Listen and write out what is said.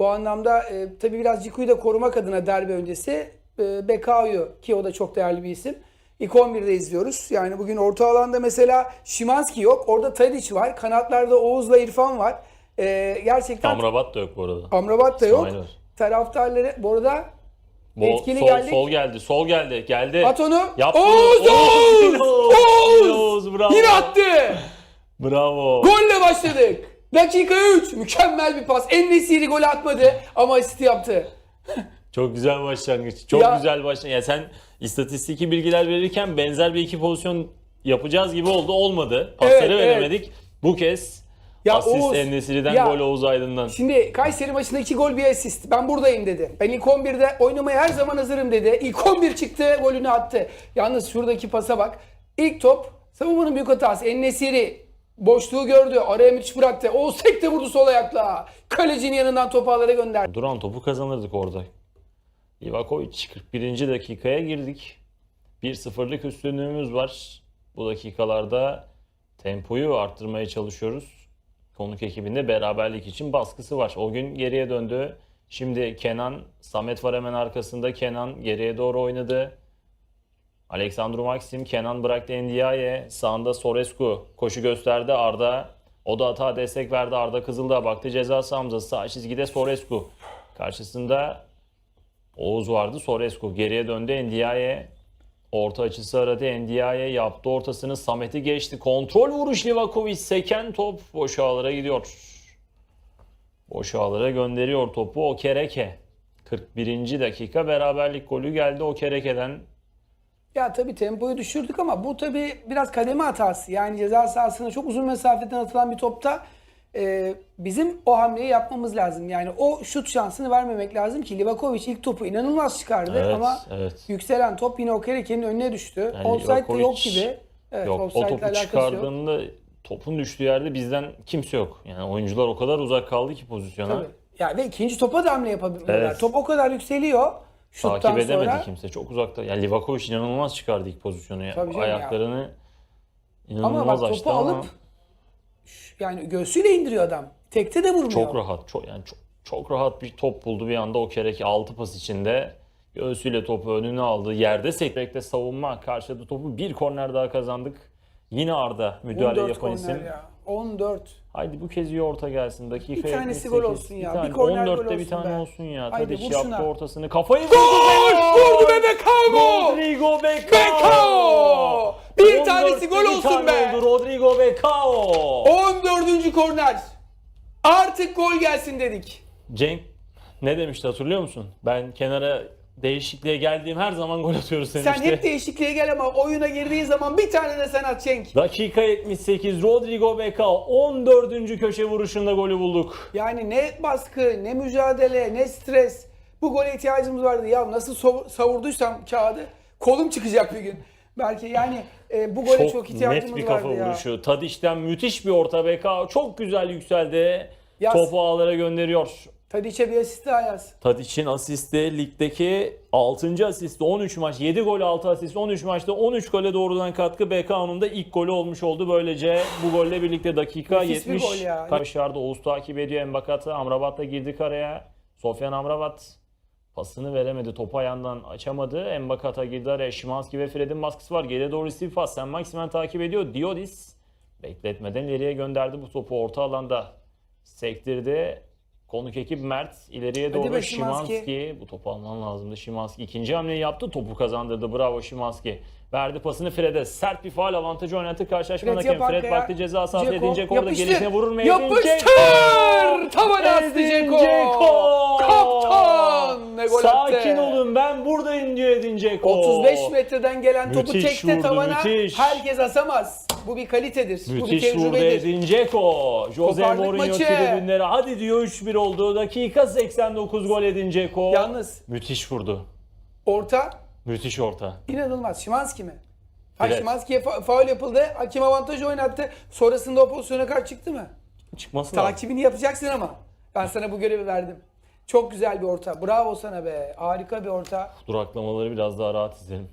Bu anlamda e, tabii biraz Ciku'yu da korumak adına derbi öncesi e, Bekao'yu ki o da çok değerli bir isim. İlk 11'de izliyoruz. Yani bugün orta alanda mesela Şimanski yok. Orada Tadic var. Kanatlarda Oğuz'la İrfan var. E, gerçekten Amrabat da yok bu arada. Amrabat da yok. Var. Taraftarları bu arada Bol- Etkili sol, geldik. sol geldi. Sol geldi. Geldi. at onu. Yaptı. Oğuz! Oğuz! Oğuz! Oğuz! bravo. Yine attı. Bravo. Golle başladık. Dakika 3. Mükemmel bir pas. En golü atmadı ama asisti yaptı. Çok güzel başlangıç. Çok Ya- güzel başlangıç. Ya sen istatistiki bilgiler verirken benzer bir iki pozisyon yapacağız gibi oldu. Olmadı. Pasları Evet, evet. veremedik. Bu kez Ya asist Oğuz- Enesiri'den Ya- gol Oğuz Aydın'dan. Şimdi Kayseri maçında 2 gol bir asist. Ben buradayım dedi. Ben ilk 11'de oynamaya her zaman hazırım dedi. İlk 11 çıktı golünü attı. Yalnız şuradaki pasa bak. İlk top savunmanın büyük hatası. En-Nesyri boşluğu gördü. Araya müthiş bıraktı. Tek de vurdu sol ayakla. Kalecinin yanından topu ağlara gönderdi. Duran topu kazanırdık orada. Livakovic 41. dakikaya girdik. 1-0'lık üstünlüğümüz var. Bu dakikalarda tempoyu arttırmaya çalışıyoruz. Konuk ekibinde beraberlik için baskısı var. O gün geriye döndü. Şimdi Kenan, Samet var hemen arkasında. Kenan geriye doğru oynadı. Alexandru Maxim, Kenan bıraktı Ndiaye. Sağında Sorescu koşu gösterdi Arda. O da hata destek verdi Arda Kızıldağ baktı ceza sahamıza sağ çizgide Sorescu. Karşısında Oğuz vardı Sorescu geriye döndü Ndiaye. Orta açısı aradı Ndiaye yaptı ortasını Samet'i geçti. Kontrol vuruş Livakovic seken top boş ağlara gidiyor. Boş ağlara gönderiyor topu Okereke. 41. dakika beraberlik golü geldi Okereke'den. Ya tabii tempoyu düşürdük ama bu tabii biraz kademe hatası. Yani ceza sahasına çok uzun mesafeden atılan bir topta e, bizim o hamleyi yapmamız lazım. Yani o şut şansını vermemek lazım ki Livakovic ilk topu inanılmaz çıkardı Evet, ama evet. yükselen top yine Okereke'nin önüne düştü. Yani Offside de Livakovic- yok gibi. Evet, yok o offside'le topu alakası yok. çıkardığında topun düştüğü yerde bizden kimse yok. Yani oyuncular o kadar uzak kaldı ki pozisyona. Tabii. Ya ve ikinci topa da hamle yapabilirler. Evet. Top o kadar yükseliyor. Şuttan Takip edemedi sonra. kimse. Çok uzakta. Yani Livakovic inanılmaz çıkardı ilk pozisyonu. ya. Tabii canım ya. Ayaklarını Ama inanılmaz bak açtı topu ama alıp yani göğsüyle indiriyor adam. Tekte de vurmuyor. çok rahat. Çok yani çok çok rahat bir top buldu bir anda o kereki 6 pas içinde. Göğsüyle topu önüne aldı. Yerde sekrekte savunma karşıladı topu. Bir korner daha kazandık. Yine Arda müdahale 14 yapan isim. ya. 14. Haydi bu kez iyi orta gelsin. Dakika Bir tanesi 78. gol olsun ya. Bir tane. Bir korner gol 14'te bir tane be. olsun ya. Haydi Tadic vur yaptı şuna. ortasını. Kafayı vurdu. Gol! Vurdu be Becao! Rodrigo Becao! Becao! Bir 14'te tanesi gol olsun tane be. Oldu Rodrigo Becao. 14. korner. Artık gol gelsin dedik. Cenk ne demişti hatırlıyor musun? Ben kenara değişikliğe geldiğim her zaman gol atıyoruz Sen demişti. hep değişikliğe gel ama oyuna girdiğin zaman bir tane de sen at Cenk. Dakika 78 Rodrigo Becao 14. köşe vuruşunda golü bulduk. Yani ne baskı, ne mücadele, ne stres. Bu gole ihtiyacımız vardı. Ya nasıl savurduysam kağıdı kolum çıkacak bir gün. Belki yani e, bu gole çok, ihtiyacımız net bir kafa vardı ya. vuruşu. Tadic'ten müthiş bir orta Becao. Çok güzel yükseldi. Yaz. Topu ağlara gönderiyor. Tadic'e bir asist daha yaz. Tadic'in asisti ligdeki 6. asisti 13 maç 7 gol 6 asist 13 maçta 13 gole doğrudan katkı Bekao'nun da ilk golü olmuş oldu. Böylece bu golle birlikte dakika Nefis bir 70 gol ya. Başardı Oğuz takip ediyor Embakat'ı. Amrabat da girdi karaya. Sofyan Amrabat pasını veremedi. Topu ayağından açamadı. Embakat'a girdi araya. Şimanski ve Fred'in baskısı var. Geriye doğru istif pas. Sen Maximen takip ediyor. Diodis bekletmeden ileriye gönderdi bu topu orta alanda. Sektirdi. Konuk ekip Mert ileriye doğru be Szymanski. Bu topu alman lazımdı. Şimanski ikinci hamleyi yaptı. Topu kazandırdı. Bravo Şimanski. Verdi pasını Fred'e. Sert bir faal avantajı oynattı karşılaşmanın Fred hakem. yapar Fred baktı ceza Dzeko, Edin Dzeko orada gelişine vurur mu? Yapıştır! Tavana astı Dzeko! Kaptan! Ne gol Sakin attı. Ben buradayım diyor Edin Dzeko. 35 metreden gelen topu Müthiş tekte vurdu, tavana müthiş. herkes asamaz. Bu bir kalitedir. bu bir Müthiş vurdu tecrübedir. Edin Dzeko. Jose Kopardık Mourinho maçı. tribünleri. Hadi diyor 3-1 oldu. Dakika 89 gol Edin Dzeko. Yalnız Müthiş vurdu. orta Müthiş orta. inanılmaz. Şimanski mi? Ha Evet. Şimanski'ye fa- faul yapıldı. Hakim avantaj oynattı. Sonrasında o pozisyona kaç çıktı mı? Çıkması lazım. Takibini yapacaksın ama. Ben sana bu görevi verdim. Çok güzel bir orta. Bravo sana be. Harika bir orta. Duraklamaları biraz daha rahat izleyelim.